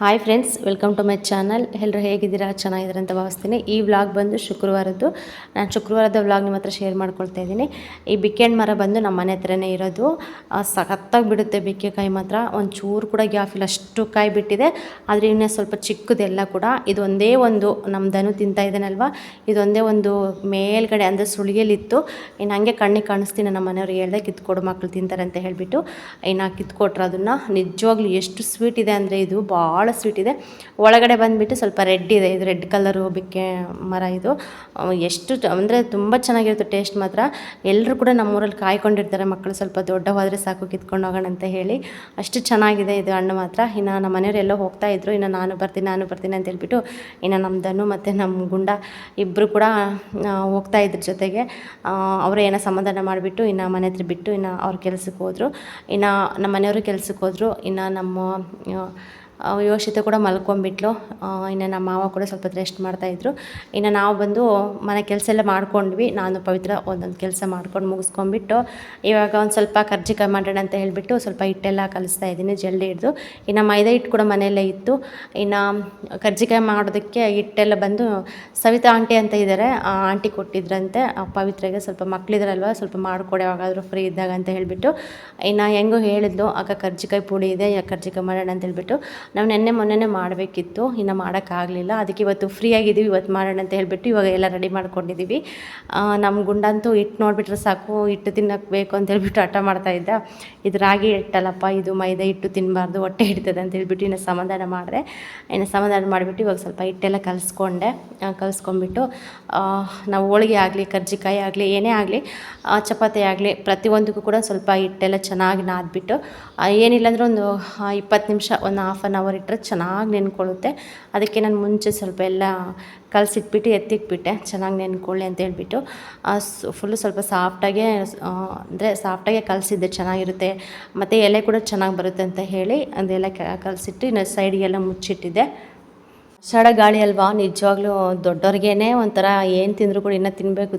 Hi friends welcome to my channel ಎಲ್ಲರೂ ಹೇಗಿದ್ದೀರಾ? ಚೆನ್ನಾಗಿದ್ದೀರಾ ಅಂತ ಭಾವಿಸ್ತೀನಿ. ಈ ವ್ಲಾಗ್ ಬಂದು ಶುಕ್ರವಾರದ್ದು. ನಾನು ಶುಕ್ರವಾರದ ವ್ಲಾಗ್ ನಿಮ್ಮ ಹತ್ರ ಶೇರ್ ಮಾಡ್ಕೊಳ್ತಾ ಇದ್ದೀನಿ. ಈ ಬಿಕ್ಕೆಣ್ಣು ಮರ ಬಂದು ನಮ್ಮ ಮನೆ ಹತ್ರನೇ ಇರೋದು. ಸಖತ್ತಾಗಿ ಬಿಡುತ್ತೆ ಬಿಕ್ಕೆಕಾಯಿ ಮಾತ್ರ. ಒಂದು ಚೂರು ಕೂಡ ಗ್ಯಾಪ್ ಇಲ್ಲ. ಅಷ್ಟು ಕಾಯಿ ಬಿಟ್ಟಿದೆ. ಆದರೆ ಇನ್ನೂ ಸ್ವಲ್ಪ ಚಿಕ್ಕದೆಲ್ಲ ಕೂಡ. ಇದೊಂದೇ ಒಂದು ನಮ್ಮ ದನು ತಿಂತಾ ಇದ್ದಾನಲ್ವ? ಇದೊಂದೇ ಒಂದು ಮೇಲ್ಗಡೆ ಅಂದರೆ ಸುಳಿಯಲಿತ್ತು ಇನ್ನು ಹಂಗೆ ಕಣ್ಣಿಗೆ ಕಾಣಿಸ್ತೀನಿ. ನಮ್ಮ ಮನೆಯವ್ರಿಗೆ ಹೇಳ್ದೆ ಕಿತ್ಕೊಡು ಮಕ್ಕಳು ತಿಂತಾರೆ ಅಂತ ಹೇಳಿಬಿಟ್ಟು. ಇನ್ನು ಕಿತ್ಕೊಟ್ರೆ ಅದನ್ನು. ನಿಜವಾಗ್ಲೂ ಎಷ್ಟು ಸ್ವೀಟ್ ಇದೆ ಅಂದರೆ ಇದು ಭಾಳ ಸ್ವೀಟ್ ಇದೆ. ಒಳಗಡೆ ಬಂದುಬಿಟ್ಟು ಸ್ವಲ್ಪ ರೆಡ್ ಇದೆ. ಇದು ರೆಡ್ ಕಲರು ಬಿಕ್ಕೆ ಮರ ಇದು. ಎಷ್ಟು ಅಂದರೆ ತುಂಬ ಚೆನ್ನಾಗಿರುತ್ತೆ ಟೇಸ್ಟ್ ಮಾತ್ರ. ಎಲ್ಲರೂ ಕೂಡ ನಮ್ಮೂರಲ್ಲಿ ಕಾಯ್ಕೊಂಡಿರ್ತಾರೆ. ಮಕ್ಕಳು ಸ್ವಲ್ಪ ದೊಡ್ಡವಾದರೆ ಸಾಕು, ಕಿತ್ಕೊಂಡು ಹೋಗೋಣ ಅಂತ ಹೇಳಿ. ಅಷ್ಟು ಚೆನ್ನಾಗಿದೆ ಇದು ಹಣ್ಣು ಮಾತ್ರ. ಇನ್ನು ನಮ್ಮ ಮನೆಯವ್ರು ಎಲ್ಲೋ ಹೋಗ್ತಾ ಇದ್ರು. ಇನ್ನು ನಾನು ಬರ್ತೀನಿ ನಾನು ಬರ್ತೀನಿ ಅಂತ ಹೇಳ್ಬಿಟ್ಟು ಇನ್ನು ನಮ್ಮ ಧನು ಮತ್ತು ನಮ್ಮ ಗುಂಡ ಇಬ್ಬರು ಕೂಡ ಹೋಗ್ತಾ ಇದ್ರ ಜೊತೆಗೆ. ಅವರು ಏನೋ ಸಮಾಧಾನ ಮಾಡಿಬಿಟ್ಟು ಇನ್ನು ಮನೆ ಹತ್ರ ಬಿಟ್ಟು ಇನ್ನು ಅವ್ರ ಕೆಲಸಕ್ಕೆ ಹೋದರು. ಇನ್ನು ನಮ್ಮ ಮನೆಯವರು ಕೆಲಸಕ್ಕೆ ಹೋದರು. ಇನ್ನು ನಮ್ಮ ಯೋಷಿತ ಕೂಡ ಮಲ್ಕೊಂಡ್ಬಿಟ್ಲು. ಇನ್ನು ನಮ್ಮ ಮಾವ ಕೂಡ ಸ್ವಲ್ಪ ಹೊತ್ತು ರೆಸ್ಟ್ ಮಾಡ್ತಾಯಿದ್ರು ಇನ್ನು ನಾವು ಬಂದು ಮನೆ ಕೆಲಸ ಎಲ್ಲ ಮಾಡ್ಕೊಂಡ್ವಿ. ನಾನು ಪವಿತ್ರ ಒಂದೊಂದು ಕೆಲಸ ಮಾಡ್ಕೊಂಡು ಮುಗಿಸ್ಕೊಂಡ್ಬಿಟ್ಟು, ಇವಾಗ ಒಂದು ಸ್ವಲ್ಪ ಕರ್ಜಿಕಾಯಿ ಮಾಡೋಣ ಅಂತ ಹೇಳಿಬಿಟ್ಟು ಸ್ವಲ್ಪ ಹಿಟ್ಟೆಲ್ಲ ಕಲಿಸ್ತಾ ಇದ್ದೀನಿ, ಜಲ್ದಿ ಹಿಡಿದು. ಇನ್ನು ಮೈದಾ ಹಿಟ್ಟು ಕೂಡ ಮನೆಯಲ್ಲೇ ಇತ್ತು. ಇನ್ನು ಕರ್ಜಿಕಾಯಿ ಮಾಡೋದಕ್ಕೆ ಹಿಟ್ಟೆಲ್ಲ ಬಂದು ಸವಿತಾ ಆಂಟಿ ಅಂತ ಇದ್ದಾರೆ ಆ ಆಂಟಿ ಕೊಟ್ಟಿದ್ರಂತೆ. ಪವಿತ್ರಗೆ ಸ್ವಲ್ಪ ಮಕ್ಕಳಿದ್ರಲ್ವ ಸ್ವಲ್ಪ ಮಾಡಿಕೊಡಿ, ಯಾವಾಗಾದರೂ ಫ್ರೀ ಇದ್ದಾಗ ಅಂತ ಹೇಳಿಬಿಟ್ಟು. ಇನ್ನು ಹೆಂಗೋ ಹೇಳಿದ್ಲು ಆಗ ಕರ್ಜಿಕಾಯಿ ಪುಡಿ ಇದೆ ಕರ್ಜಿಕಾಯಿ ಮಾಡೋಣ ಅಂತ ಹೇಳ್ಬಿಟ್ಟು. ನಾವು ನೆನ್ನೆ ಮೊನ್ನೆನೇ ಮಾಡಬೇಕಿತ್ತು ಇನ್ನು ಮಾಡೋಕ್ಕಾಗಲಿಲ್ಲ. ಅದಕ್ಕೆ ಇವತ್ತು ಫ್ರೀ ಆಗಿದ್ದೀವಿ ಇವತ್ತು ಮಾಡೋಣ ಅಂತ ಹೇಳಿಬಿಟ್ಟು ಇವಾಗ ಎಲ್ಲ ರೆಡಿ ಮಾಡ್ಕೊಂಡಿದ್ದೀವಿ. ನಮ್ಮ ಗುಂಡಂತೂ ಹಿಟ್ಟು ನೋಡಿಬಿಟ್ರೆ ಸಾಕು ಹಿಟ್ಟು ತಿನ್ನಕ್ಕೆ ಬೇಕು ಅಂತ ಹೇಳ್ಬಿಟ್ಟು ಹಠ ಮಾಡ್ತಾ ಇದ್ದ. ಇದು ರಾಗಿ ಹಿಟ್ಟಲ್ಲಪ್ಪ ಇದು ಮೈದಾ ಹಿಟ್ಟು ತಿನ್ನಬಾರ್ದು ಹೊಟ್ಟೆ ಹಿಡ್ತದೆ ಅಂತ ಹೇಳ್ಬಿಟ್ಟು ಇನ್ನು ಸಮಾಧಾನ ಮಾಡಿದೆ. ಇನ್ನು ಸಮಾಧಾನ ಮಾಡಿಬಿಟ್ಟು ಇವಾಗ ಸ್ವಲ್ಪ ಹಿಟ್ಟೆಲ್ಲ ಕಲಿಸ್ಕೊಂಡೆ. ಕಲಿಸ್ಕೊಂಡ್ಬಿಟ್ಟು ಆ, ನಾವು ಹೋಳಿಗೆ ಆಗಲಿ ಕರ್ಜಿಕಾಯಿ ಆಗಲಿ ಏನೇ ಆಗಲಿ ಚಪಾತಿ ಆಗಲಿ ಪ್ರತಿಯೊಂದಕ್ಕೂ ಕೂಡ ಸ್ವಲ್ಪ ಹಿಟ್ಟೆಲ್ಲ ಚೆನ್ನಾಗಿ ನಾದ್ಬಿಟ್ಟು ಏನಿಲ್ಲ ಅಂದರೆ ಒಂದು ಇಪ್ಪತ್ತು ನಿಮಿಷ ಒಂದು ಹಾಫ್ ಆನ್ ಅವರ್ ಇಟ್ಟರೆ ಚೆನ್ನಾಗಿ ನೆನ್ಕೊಳ್ಳುತ್ತೆ. ಅದಕ್ಕೆ ನಾನು ಮುಂಚೆ ಸ್ವಲ್ಪ ಎಲ್ಲ ಕಲಸಿಟ್ಬಿಟ್ಟು, ಎತ್ತಿಟ್ಬಿಟ್ಟೆ. ಚೆನ್ನಾಗಿ ನೆನ್ಕೊಳ್ಳಿ ಅಂತ ಹೇಳ್ಬಿಟ್ಟು ಫುಲ್ಲು ಸ್ವಲ್ಪ ಸಾಫ್ಟಾಗೆ ಅಂದರೆ ಸಾಫ್ಟಾಗೆ ಕಲಸಿದ್ದೆ. ಚೆನ್ನಾಗಿರುತ್ತೆ. ಮತ್ತು ಎಲೆ ಕೂಡ ಚೆನ್ನಾಗಿ ಬರುತ್ತೆ ಅಂತ ಹೇಳಿ, ಅದೆಲ್ಲ ಕಲಸಿಟ್ಟು ಇನ್ನು ಸೈಡಿಗೆಲ್ಲ ಮುಚ್ಚಿಟ್ಟಿದ್ದೆ. ಸಡ ಗಾಳಿ ಅಲ್ವಾ? ನಿಜವಾಗ್ಲೂ ದೊಡ್ಡವ್ರಿಗೇನೆ ಒಂಥರ ಏನು ತಿಂದರೂ ಕೂಡ ಇನ್ನೂ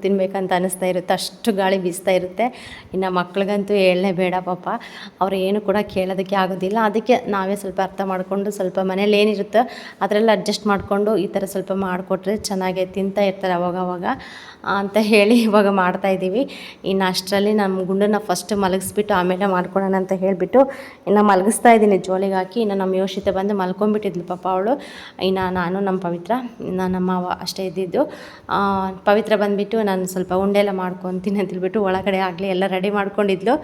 ತಿನ್ನಬೇಕು ಅಂತ ಅನಿಸ್ತಾ ಇರುತ್ತೆ. ಅಷ್ಟು ಗಾಳಿ ಬೀಸ್ತಾ ಇರುತ್ತೆ. ಇನ್ನು ಮಕ್ಳಿಗಂತೂ ಹೇಳಲೇ ಬೇಡ ಪಾಪ. ಅವ್ರು ಏನು ಕೂಡ ಕೇಳೋದಕ್ಕೆ ಆಗೋದಿಲ್ಲ. ಅದಕ್ಕೆ ನಾವೇ ಸ್ವಲ್ಪ ಅರ್ಥ ಮಾಡಿಕೊಂಡು ಸ್ವಲ್ಪ ಮನೇಲಿ ಏನಿರುತ್ತೋ ಅದರಲ್ಲಿ ಅಡ್ಜಸ್ಟ್ ಮಾಡಿಕೊಂಡು ಈ ಥರ ಸ್ವಲ್ಪ ಮಾಡಿಕೊಟ್ರೆ ಚೆನ್ನಾಗೆ ತಿಂತಾ ಇರ್ತಾರೆ ಅವಾಗವಾಗ ಅವಾಗ ಅಂತ ಹೇಳಿ ಇವಾಗ ಮಾಡ್ತಾ ಇದ್ದೀವಿ. ಇನ್ನು ಅಷ್ಟರಲ್ಲಿ ನಮ್ಮ ಗುಂಡನ್ನ ಫಸ್ಟ್ ಮಲಗಿಸ್ಬಿಟ್ಟು ಆಮೇಲೆ ಮಾಡ್ಕೊಳ್ಳೋಣ ಅಂತ ಹೇಳಿಬಿಟ್ಟು ಇನ್ನು ಮಲಗಿಸ್ತಾ ಇದ್ದೀನಿ. ಜೋಲಿಗೆ ಹಾಕಿ ಇನ್ನು ನಮ್ಮ ಯೋಷಿತ ಬಂದು ಮಲ್ಕೊಂಡ್ಬಿಟ್ಟಿದ್ಲು ಪಾಪ ಅವಳು. ಇನ್ನು ನಾನು ನಮ್ಮ ಪವಿತ್ರ ನಮ್ಮ ಮಾವ ಅಷ್ಟೇ ಇದ್ದಿದ್ದು. ಪವಿತ್ರ ಬಂದುಬಿಟ್ಟು ನಾನು ಸ್ವಲ್ಪ ಉಂಡೆ ಎಲ್ಲ ಮಾಡ್ಕೊತೀನಿ ಅಂತೇಳ್ಬಿಟ್ಟು ಒಳಗಡೆ ಆಗಲಿ ಎಲ್ಲ ರೆಡಿ ಮಾಡ್ಕೊಂಡಿದ್ಲು.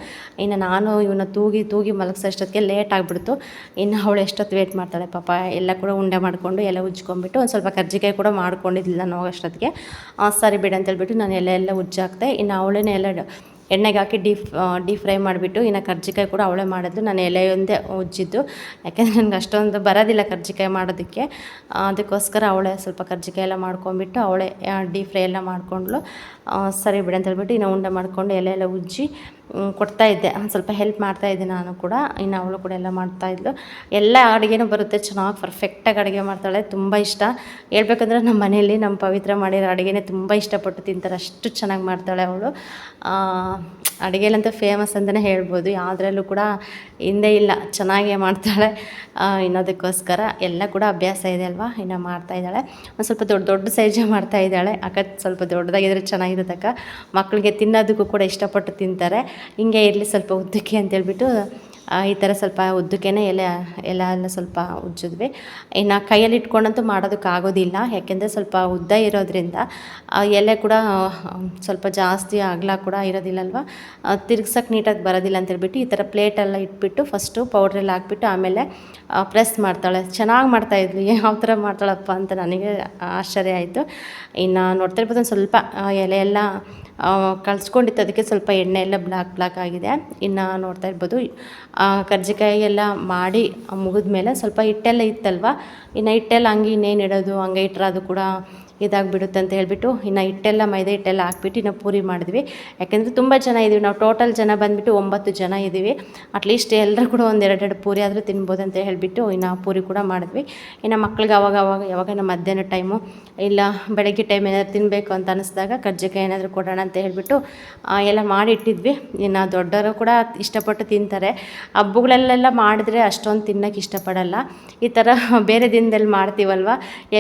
ಇನ್ನು ನಾನು ಇವನ್ನ ತೂಗಿ ತೂಗಿ ಮಲಗಿಸೋಷ್ಟೊತ್ತಿಗೆ ಲೇಟ್ ಆಗಿಬಿಡ್ತು. ಇನ್ನು ಅವಳು ಎಷ್ಟೊತ್ತು ವೇಟ್ ಮಾಡ್ತಾಳೆ ಪಾಪ, ಎಲ್ಲ ಕೂಡ ಉಂಡೆ ಮಾಡಿಕೊಂಡು ಎಲ್ಲ ಉಜ್ಕೊಂಡ್ಬಿಟ್ಟು ಒಂದು ಸ್ವಲ್ಪ ಕರ್ಜಿಕಾಯಿ ಕೂಡ ಮಾಡ್ಕೊಂಡಿದ್ದಿಲ್ಲ ನಾನು ಹೋಗೋಷ್ಟೊತ್ತಿಗೆ. ಸರಿ ಬಿಡು ಅಂತೇಳ್ಬಿಟ್ಟು ನಾನು ಎಲ್ಲ ಎಲ್ಲ ಉಜ್ಜಾಕ್ತೆ. ಇನ್ನು ಅವಳೇ ಎಲ್ಲ ಎಣ್ಣೆಗೆ ಹಾಕಿ ಡೀಪ್ ಡೀಪ್ ಫ್ರೈ ಮಾಡಿಬಿಟ್ಟು ಇನ್ನು ಕರ್ಜಿಕಾಯಿ ಕೂಡ ಅವಳೆ ಮಾಡಿದ್ಲು. ನಾನು ಎಲೆಯೊಂದೇ ಉಜ್ಜಿದ್ದು. ಯಾಕೆಂದರೆ ನನಗೆ ಅಷ್ಟೊಂದು ಬರೋದಿಲ್ಲ ಕರ್ಜಿಕಾಯಿ ಮಾಡೋದಕ್ಕೆ. ಅದಕ್ಕೋಸ್ಕರ ಅವಳೆ ಸ್ವಲ್ಪ ಕರ್ಜಿಕಾಯಿ ಎಲ್ಲ ಮಾಡ್ಕೊಂಡ್ಬಿಟ್ಟು ಅವಳೆ ಡೀಪ್ ಫ್ರೈ ಎಲ್ಲ ಮಾಡಿಕೊಂಡ್ಲು ಸರಿ ಬಿಡು ಅಂತ ಹೇಳ್ಬಿಟ್ಟು ಇನ್ನು ಉಂಡೆ ಮಾಡಿಕೊಂಡು ಎಲೆ ಎಲ್ಲ ಉಜ್ಜಿ ಕೊಡ್ತಾ ಇದ್ದೆ. ಒಂದು ಸ್ವಲ್ಪ ಹೆಲ್ಪ್ ಮಾಡ್ತಾ ಇದ್ದೆ ನಾನು ಕೂಡ. ಇನ್ನು ಅವಳು ಕೂಡ ಎಲ್ಲ ಮಾಡ್ತಾ ಇದ್ಲು. ಎಲ್ಲ ಅಡುಗೆನೂ ಬರುತ್ತೆ. ಚೆನ್ನಾಗಿ ಪರ್ಫೆಕ್ಟಾಗಿ ಅಡುಗೆ ಮಾಡ್ತಾಳೆ. ತುಂಬ ಇಷ್ಟ. ಹೇಳ್ಬೇಕಂದ್ರೆ ನಮ್ಮ ಮನೆಯಲ್ಲಿ ನಮ್ಮ ಪವಿತ್ರ ಮಾಡಿರೋ ಅಡುಗೆನೇ ತುಂಬ ಇಷ್ಟಪಟ್ಟು ತಿಂತಾರೆ. ಅಷ್ಟು ಚೆನ್ನಾಗಿ ಮಾಡ್ತಾಳೆ ಅವಳು. ಅಡುಗೆಲಂತೂ ಫೇಮಸ್ ಅಂತಲೇ ಹೇಳ್ಬೋದು. ಯಾವುದ್ರಲ್ಲೂ ಕೂಡ ಹಿಂದೆ ಇಲ್ಲ. ಚೆನ್ನಾಗೇ ಮಾಡ್ತಾಳೆ. ಇನ್ನೋದಕ್ಕೋಸ್ಕರ ಎಲ್ಲ ಕೂಡ ಅಭ್ಯಾಸ ಇದೆ ಅಲ್ವಾ? ಇನ್ನು ಮಾಡ್ತಾ ಇದ್ದಾಳೆ. ಒಂದು ಸ್ವಲ್ಪ ದೊಡ್ಡ ದೊಡ್ಡ ಸೈಜೇ ಮಾಡ್ತಾ ಇದ್ದಾಳೆ. ಅಕ್ಕ ಸ್ವಲ್ಪ ದೊಡ್ಡದಾಗಿದ್ರೆ ಚೆನ್ನಾಗಿರುತ್ತಕ್ಕ ಮಕ್ಕಳಿಗೆ ತಿನ್ನೋದಕ್ಕೂ ಕೂಡ ಇಷ್ಟಪಟ್ಟು ತಿಂತಾರೆ. ಹಿಂಗೆ ಇರಲಿ ಸ್ವಲ್ಪ ಉದ್ದಕ್ಕೆ ಅಂತೇಳ್ಬಿಟ್ಟು ಈ ಥರ ಸ್ವಲ್ಪ ಉದ್ದಕ್ಕೇನೆ ಎಲೆ ಎಲ್ಲ ಎಲ್ಲ ಸ್ವಲ್ಪ ಉಜ್ಜಿದ್ವಿ. ಇನ್ನು ಕೈಯಲ್ಲಿ ಇಟ್ಕೊಂಡಂತೂ ಮಾಡೋದಕ್ಕಾಗೋದಿಲ್ಲ ಯಾಕೆಂದರೆ ಸ್ವಲ್ಪ ಉದ್ದ ಇರೋದ್ರಿಂದ ಎಲೆ ಕೂಡ, ಸ್ವಲ್ಪ ಜಾಸ್ತಿ ಅಗಲ ಕೂಡ ಇರೋದಿಲ್ಲಲ್ವ? ತಿರ್ಗ್ಸಕ್ಕೆ ನೀಟಾಗಿ ಬರೋದಿಲ್ಲ ಅಂತೇಳ್ಬಿಟ್ಟು ಈ ಥರ ಪ್ಲೇಟೆಲ್ಲ ಇಟ್ಬಿಟ್ಟು ಫಸ್ಟು ಪೌಡ್ರೆಲ್ಲ ಹಾಕ್ಬಿಟ್ಟು ಆಮೇಲೆ ಪ್ರೆಸ್ ಮಾಡ್ತಾಳೆ. ಚೆನ್ನಾಗಿ ಮಾಡ್ತಾಯಿದ್ವಿ ಯಾವ ಥರ ಮಾಡ್ತಾಳಪ್ಪ ಅಂತ ನನಗೆ ಆಶ್ಚರ್ಯ ಆಯಿತು. ಇನ್ನು ನೋಡ್ತಾ ಇರ್ಬೋದು ಒಂದು ಸ್ವಲ್ಪ ಎಲೆ ಎಲ್ಲ ಕಳ್ಸ್ಕೊಂಡಿತ್ತು. ಅದಕ್ಕೆ ಸ್ವಲ್ಪ ಎಣ್ಣೆ ಎಲ್ಲ ಬ್ಲಾಕ್ ಬ್ಲಾಕ್ ಆಗಿದೆ. ಇನ್ನು ನೋಡ್ತಾ ಇರ್ಬೋದು. ಕರ್ಜಿಕಾಯಿ ಎಲ್ಲ ಮಾಡಿ ಮುಗಿದ್ಮೇಲೆ ಸ್ವಲ್ಪ ಹಿಟ್ಟೆಲ್ಲ ಇತ್ತಲ್ವ? ಇನ್ನು ಹಿಟ್ಟೆಲ್ಲ ಹಂಗೆ ಇನ್ನೇನು ಇಡೋದು? ಹಂಗೆ ಇಟ್ಟರೆ ಅದು ಕೂಡ ಇದಾಗಿಬಿಡುತ್ತೆ ಅಂತ ಹೇಳಿಬಿಟ್ಟು ಇನ್ನು ಹಿಟ್ಟೆಲ್ಲ, ಮೈದಾ ಹಿಟ್ಟೆಲ್ಲ ಹಾಕ್ಬಿಟ್ಟು ಇನ್ನು ಪೂರಿ ಮಾಡಿದ್ವಿ. ಯಾಕೆಂದರೆ ತುಂಬ ಜನ ಇದ್ದೀವಿ. ನಾವು ಟೋಟಲ್ ಜನ ಬಂದುಬಿಟ್ಟು ಒಂಬತ್ತು ಜನ ಇದ್ದೀವಿ. ಅಟ್ಲೀಸ್ಟ್ ಎಲ್ಲರೂ ಕೂಡ ಒಂದು ಎರಡೆರಡು ಪೂರಿ ಆದರೂ ತಿನ್ಬೋದು ಅಂತ ಹೇಳಿಬಿಟ್ಟು ಇನ್ನು ಪೂರಿ ಕೂಡ ಮಾಡಿದ್ವಿ. ಇನ್ನು ಮಕ್ಳಿಗೆ ಅವಾಗ ಅವಾಗ, ಯಾವಾಗ ನಮ್ಮ ಮಧ್ಯಾಹ್ನ ಟೈಮು ಇಲ್ಲ ಬೆಳಗ್ಗೆ ಟೈಮ್ ಏನಾದ್ರು ತಿನ್ನಬೇಕು ಅಂತ ಅನಿಸಿದಾಗ ಕಜ್ಜಿಕಾಯಿ ಏನಾದರೂ ಕೊಡೋಣ ಅಂತ ಹೇಳಿಬಿಟ್ಟು ಎಲ್ಲ ಮಾಡಿಟ್ಟಿದ್ವಿ ಇನ್ನು ದೊಡ್ಡವರು ಕೂಡ ಇಷ್ಟಪಟ್ಟು ತಿಂತಾರೆ. ಹಬ್ಬಗಳಲ್ಲೆಲ್ಲ ಮಾಡಿದ್ರೆ ಅಷ್ಟೊಂದು ತಿನ್ನೋಕೆ ಇಷ್ಟಪಡಲ್ಲ. ಈ ಥರ ಬೇರೆ ದಿನದಲ್ಲಿ ಮಾಡ್ತೀವಲ್ವ?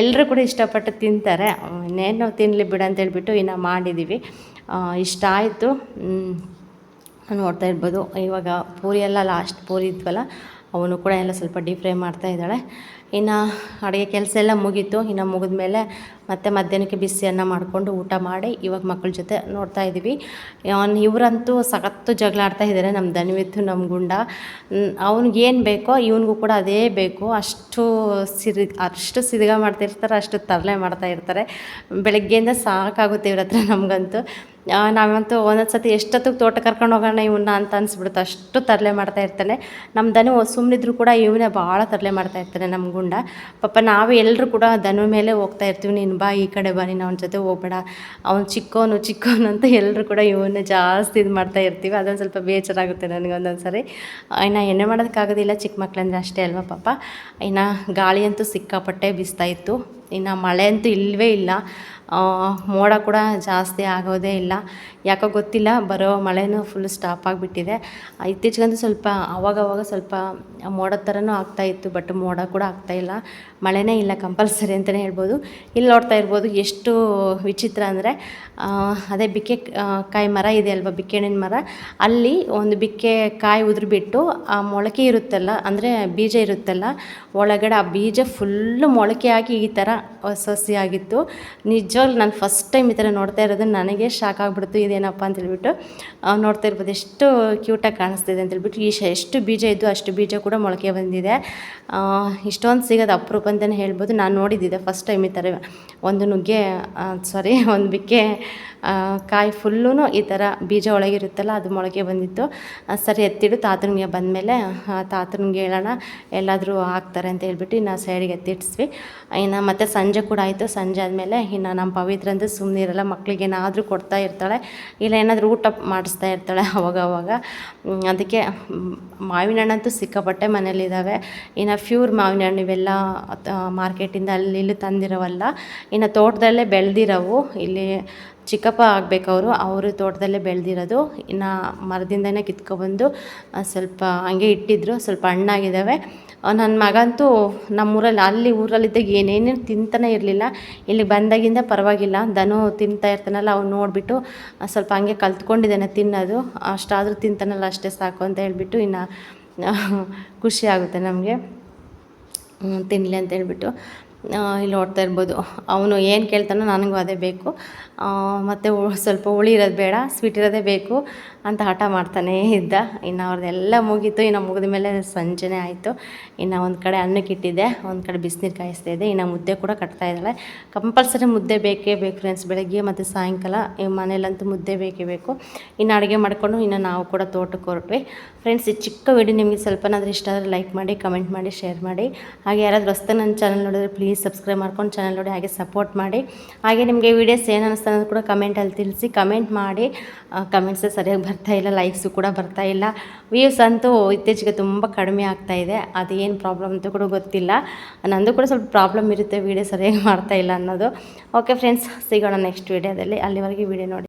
ಎಲ್ಲರೂ ಕೂಡ ಇಷ್ಟಪಟ್ಟು ತಿಂತಾರೆ. ಇನ್ನೇನು ತಿನ್ನಲಿ ಬಿಡು ಅಂತ ಹೇಳ್ಬಿಟ್ಟು ಇನ್ನು ಮಾಡಿದ್ದೀವಿ ಇಷ್ಟ ಆಯಿತು. ನೋಡ್ತಾ ಇರ್ಬೋದು. ಇವಾಗ ಪೂರಿ ಎಲ್ಲ ಲಾಸ್ಟ್ ಪೂರಿ ಇದ್ವಲ್ಲ, ಅವನು ಕೂಡ ಎಲ್ಲ ಸ್ವಲ್ಪ ಡೀಪ್ ಫ್ರೈ ಮಾಡ್ತಾ ಇದ್ದಾಳೆ. ಇನ್ನು ಅಡುಗೆ ಕೆಲಸ ಎಲ್ಲ ಮುಗೀತು. ಇನ್ನು ಮುಗಿದ್ಮೇಲೆ ಮತ್ತೆ ಮಧ್ಯಾಹ್ನಕ್ಕೆ ಬಿಸಿ ಅನ್ನ ಮಾಡಿಕೊಂಡು ಊಟ ಮಾಡಿ ಇವಾಗ ಮಕ್ಕಳ ಜೊತೆ ನೋಡ್ತಾ ಇದ್ದೀವಿ. ಇವರಂತೂ ಸಖತ್ತು ಜಗಳ ಆಡ್ತಾ ಇದ್ದಾರೆ ನಮ್ಮ ದಣಿವಿತ್ತು ನಮ್ಮ ಗುಂಡ. ಅವ್ನಿಗೆ ಏನು ಬೇಕೋ ಇವನಿಗೂ ಕೂಡ ಅದೇ ಬೇಕು. ಅಷ್ಟು ಸಿರಿ, ಅಷ್ಟು ಸಿದ್ಗ ಮಾಡ್ತಿರ್ತಾರೆ, ಅಷ್ಟು ತರಲೆ ಮಾಡ್ತಾ ಇರ್ತಾರೆ. ಬೆಳಗ್ಗೆಯಿಂದ ಸಾಕಾಗುತ್ತೆ ಇವ್ರ ಹತ್ರ ನಮಗಂತೂ. ನಾವಂತೂ ಒಂದೊಂದು ಸತಿ ಎಷ್ಟೊತ್ತಿಗೆ ತೋಟ ಕರ್ಕೊಂಡು ಹೋಗೋಣ ಇವನ್ನ ಅಂತ ಅನಿಸ್ಬಿಡುತ್ತೆ. ಅಷ್ಟು ತರಲೆ ಮಾಡ್ತಾ ಇರ್ತಾನೆ. ನಮ್ಮ ದನಿ ಸುಮ್ಮನಿದ್ರು ಕೂಡ ಇವನೇ ಭಾಳ ತರಲೆ ಮಾಡ್ತಾ ಇರ್ತಾನೆ ನಮ್ಮ ಗುಂಡ ಪಾಪ ನಾವು ಎಲ್ಲರೂ ಕೂಡ ದನ ಮೇಲೆ ಹೋಗ್ತಾ ಇರ್ತೀವಿ, ನೀನು ಬಾ, ಈ ಕಡೆ ಬಾ, ನೀನು ಅವನ ಜೊತೆ ಹೋಗ್ಬೇಡ. ಅವ್ನು ಚಿಕ್ಕವನು ಚಿಕ್ಕವನು ಅಂತ ಎಲ್ಲರೂ ಕೂಡ ಇವನ್ನೇ ಜಾಸ್ತಿ ಇದು ಮಾಡ್ತಾ ಇರ್ತೀವಿ. ಅದೊಂದು ಸ್ವಲ್ಪ ಬೇಜಾರಾಗುತ್ತೆ ನನಗೆ ಒಂದೊಂದು ಸಾರಿ ಇನ್ನು ಎಣ್ಣೆ ಮಾಡೋದಕ್ಕಾಗೋದಿಲ್ಲ ಚಿಕ್ಕ ಮಕ್ಕಳಂದ್ರೆ ಅಷ್ಟೇ ಅಲ್ವಾ ಪಾಪ ಇನ್ನು ಗಾಳಿ ಅಂತೂ ಸಿಕ್ಕಾಪಟ್ಟೆ ಬೀಸ್ತಾ ಇತ್ತು. ಇನ್ನು ಮಳೆ ಅಂತೂ ಇಲ್ಲವೇ ಇಲ್ಲ. ಮೋಡ ಕೂಡ ಜಾಸ್ತಿ ಆಗೋದೇ ಇಲ್ಲ. ಯಾಕೋ ಗೊತ್ತಿಲ್ಲ, ಬರೋ ಮಳೆನೂ ಫುಲ್ ಸ್ಟಾಪ್ ಆಗಿಬಿಟ್ಟಿದೆ. ಇತ್ತೀಚೆಗಂತೂ ಸ್ವಲ್ಪ, ಅವಾಗವಾಗ ಸ್ವಲ್ಪ ಮೋಡದ ಥರನೂ ಆಗ್ತಾಯಿತ್ತು ಬಟ್ ಮೋಡ ಕೂಡ ಆಗ್ತಾಯಿಲ್ಲ ಮಳೆನೇ ಇಲ್ಲ ಕಂಪಲ್ಸರಿ ಅಂತಲೇ ಹೇಳ್ಬೋದು. ಇಲ್ಲಿ ನೋಡ್ತಾ ಇರ್ಬೋದು ಎಷ್ಟು ವಿಚಿತ್ರ ಅಂದರೆ ಅದೇ ಬಿಕ್ಕೆ ಕಾಯಿ ಮರ ಇದೆ ಅಲ್ವಾ ಬಿಕ್ಕೆಹಣ್ಣಿನ ಮರ. ಅಲ್ಲಿ ಒಂದು ಬಿಕ್ಕೆ ಕಾಯಿ ಉದುರಿಬಿಟ್ಟು ಆ ಮೊಳಕೆ ಇರುತ್ತಲ್ಲ, ಅಂದರೆ ಬೀಜ ಇರುತ್ತಲ್ಲ, ಒಳಗಡೆ ಆ ಬೀಜ ಫುಲ್ಲು ಮೊಳಕೆ ಆಗಿ ಈ ಥರ ಸಸಿ ಆಗಿತ್ತು ನಿಜವಾಗ್ಲೂ ನಾನು ಫಸ್ಟ್ ಟೈಮ್ ಈ ಥರ ನೋಡ್ತಾ ಇರೋದು ನನಗೆ ಶಾಕ್ ಆಗಿಬಿಡ್ತು. ಇದೇನಪ್ಪ ಅಂತ ಹೇಳ್ಬಿಟ್ಟು ಆ, ನೋಡ್ತಾ ಇರ್ಬೋದು. ಎಷ್ಟು ಕ್ಯೂಟಾಗಿ ಕಾಣಿಸ್ತಿದೆ ಅಂತ ಹೇಳ್ಬಿಟ್ಟು ಈ ಎಷ್ಟು ಬೀಜ ಇದ್ದು ಅಷ್ಟು ಬೀಜ ಕೂಡ ಮೊಳಕೆ ಬಂದಿದೆ. ಇಷ್ಟೊಂದು ಸಿಗೋದು ಅಪರೂಪ ಅಂತಲೇ ಹೇಳ್ಬೋದು. ನಾನು ನೋಡಿದ್ದಿದೆ ಫಸ್ಟ್ ಟೈಮ್ ಈ ಥರ ಒಂದು ನುಗ್ಗೆ ಸಾರಿ ಒಂದು ಬಿಕ್ಕೆ ಕಾಯಿ ಫುಲ್ಲೂ ಈ ಥರ ಬೀಜ ಒಳಗಿರುತ್ತಲ್ಲ ಅದು ಮೊಳಕೆ ಬಂದಿತ್ತು. ಸರಿ ಎತ್ತಿಡು ತಾತನಿಗೆ ಬಂದಮೇಲೆ ತಾತನಿಗೆ ಹೇಳೋಣ ಎಲ್ಲಾದರೂ ಹಾಕ್ತಾರೆ ಅಂತ ಹೇಳ್ಬಿಟ್ಟು ಇನ್ನು ಸೈಡಿಗೆ ಎತ್ತಿಡ್ಸ್ವಿ ಇನ್ನು ಮತ್ತೆ ಸಂಜೆ ಕೂಡ ಆಯಿತು. ಸಂಜೆ ಆದಮೇಲೆ ಇನ್ನು ನಮ್ಮ ಪವಿತ್ರ ಅಂದರೆ ಸುಮ್ಮನೆ ಇರಲ್ಲ ಮಕ್ಕಳಿಗೆ ಏನಾದರೂ ಕೊಡ್ತಾ ಇರ್ತಾಳೆ. ಇಲ್ಲ ಏನಾದರೂ ಊಟ ಮಾಡಿಸ್ತಾ ಇರ್ತಾಳೆ ಅವಾಗ ಅವಾಗ. ಅದಕ್ಕೆ ಮಾವಿನ ಹಣ್ಣಂತೂ ಸಿಕ್ಕಾಪಟ್ಟೆ ಮನೇಲಿದ್ದಾವೆ ಇನ್ನು ಫ್ಯೂರ್ ಮಾವಿನ ಹಣ್ಣು ಇವೆಲ್ಲ ಮಾರ್ಕೆಟಿಂದ ಅಲ್ಲಿ ಇಲ್ಲಿ ತಂದಿರೋವಲ್ಲ. ಇನ್ನು ತೋಟದಲ್ಲೇ ಬೆಳೆದಿರೋವು. ಇಲ್ಲಿ ಚಿಕ್ಕಪ್ಪ ಆಗಬೇಕು ಅವರು ಅವರು ತೋಟದಲ್ಲೇ ಬೆಳೆದಿರೋದು. ಇನ್ನು ಮರದಿಂದನೇ ಕಿತ್ಕೊಬಂದು ಸ್ವಲ್ಪ ಹಂಗೆ ಇಟ್ಟಿದ್ರು. ಸ್ವಲ್ಪ ಹಣ್ಣಾಗಿದ್ದಾವೆ ನನ್ನ ಮಗಂತೂ ನಮ್ಮೂರಲ್ಲಿ, ಅಲ್ಲಿ ಊರಲ್ಲಿದ್ದಾಗ ಏನೇನೇನು ತಿಂತಾನೆ ಇರಲಿಲ್ಲ. ಇಲ್ಲಿ ಬಂದಾಗಿಂದ ಪರವಾಗಿಲ್ಲ. ದನು ತಿಂತಾ ಇರ್ತಾನಲ್ಲ, ಅವ್ನು ನೋಡಿಬಿಟ್ಟು ಸ್ವಲ್ಪ ಹಂಗೆ ಕಲ್ತ್ಕೊಂಡಿದ್ದಾನೆ ತಿನ್ನೋದು. ಅಷ್ಟಾದರೂ ತಿಂತಾನಲ್ಲ, ಅಷ್ಟೇ ಸಾಕು ಅಂತ ಹೇಳಿಬಿಟ್ಟು ಇನ್ನು ಖುಷಿ ಆಗುತ್ತೆ ನಮಗೆ. ತಿನ್ನಲಿ ಅಂತ ಹೇಳ್ಬಿಟ್ಟು. ಇಲ್ಲಿ ನೋಡ್ತಾ ಇರ್ಬೋದು. ಅವನು ಏನು ಕೇಳ್ತಾನೋ ನನಗೂ ಅದೇ ಬೇಕು. ಮತ್ತು ಸ್ವಲ್ಪ ಹುಳಿ ಇರೋದು ಬೇಡ ಸ್ವೀಟ್ ಇರೋದೇ ಬೇಕು ಅಂತ ಹಠ ಮಾಡ್ತಾನೇ ಇದ್ದ. ಇನ್ನು ಅವ್ರದ್ದೆಲ್ಲ ಮುಗೀತು. ಇನ್ನು ಮುಗಿದ ಮೇಲೆ ಸಂಜೆನೇ ಆಯಿತು. ಇನ್ನು ಒಂದು ಕಡೆ ಅನ್ನಕ್ಕೆ ಇಟ್ಟಿದ್ದೆ. ಒಂದು ಕಡೆ ಬಿಸಿನೀರು ಕಾಯಿಸ್ತಾ ಇದ್ದೆ. ಇನ್ನು ಮುದ್ದೆ ಕೂಡ ಕಟ್ತಾ ಇದ್ದಾಳೆ. ಕಂಪಲ್ಸರಿ ಮುದ್ದೆ ಬೇಕೇ ಬೇಕು ಫ್ರೆಂಡ್ಸ್ ಬೆಳಗ್ಗೆ ಮತ್ತು ಸಾಯಂಕಾಲ ಮನೇಲಂತೂ ಮುದ್ದೆ ಬೇಕೇ ಬೇಕು. ಇನ್ನು ಅಡುಗೆ ಮಾಡಿಕೊಂಡು ಇನ್ನು ನಾವು ಕೂಡ ತೋಟಕ್ಕೆ ಹೊರಟ್ವಿ. ಫ್ರೆಂಡ್ಸ್ ಈ ಚಿಕ್ಕ ವಿಡಿಯೋ ನಿಮಗೆ ಸ್ವಲ್ಪನಾದರೂ ಇಷ್ಟ ಆದರೆ ಲೈಕ್ ಮಾಡಿ ಕಮೆಂಟ್ ಮಾಡಿ ಶೇರ್ ಮಾಡಿ. ಹಾಗೆ ಯಾರಾದರೂ ಹೊಸ್ತ ನನ್ನ ಚಾನಲ್ ನೋಡಿದ್ರೆ ಪ್ಲೀಸ್ ಸಬ್ಸ್ಕ್ರೈಬ್ ಮಾಡ್ಕೊಂಡು ಚಾನಲ್ ನೋಡಿ ಹಾಗೆ ಸಪೋರ್ಟ್ ಮಾಡಿ. ಹಾಗೆ ನಿಮಗೆ ವೀಡಿಯೋಸ್ ಏನು ಅನ್ನಿಸ್ತಾ ಅನ್ನೋದು ಕೂಡ ಕಮೆಂಟಲ್ಲಿ ತಿಳಿಸಿ ಕಮೆಂಟ್ ಮಾಡಿ. ಕಮೆಂಟ್ಸೇ ಸರಿಯಾಗಿ ಬರ್ತಾ ಇಲ್ಲ ಲೈಕ್ಸು ಕೂಡ ಬರ್ತಾ ಇಲ್ಲ. ವ್ಯೂಸ್ ಅಂತೂ ಇತ್ತೀಚೆಗೆ ತುಂಬ ಕಡಿಮೆ ಆಗ್ತಾ ಇದೆ. ಅದೇನು ಪ್ರಾಬ್ಲಮ್ ಅಂತೂ ಕೂಡ ಗೊತ್ತಿಲ್ಲ. ನಂದು ಕೂಡ ಸ್ವಲ್ಪ ಪ್ರಾಬ್ಲಮ್ ಇರುತ್ತೆ ವೀಡಿಯೋ ಸರಿಯಾಗಿ ಮಾಡ್ತಾ ಇಲ್ಲ ಅನ್ನೋದು. ಓಕೆ ಫ್ರೆಂಡ್ಸ್ ಸಿಗೋಣ ನೆಕ್ಸ್ಟ್ ವೀಡಿಯೋದಲ್ಲಿ ಅಲ್ಲಿವರೆಗೆ ವೀಡಿಯೋ ನೋಡಿ.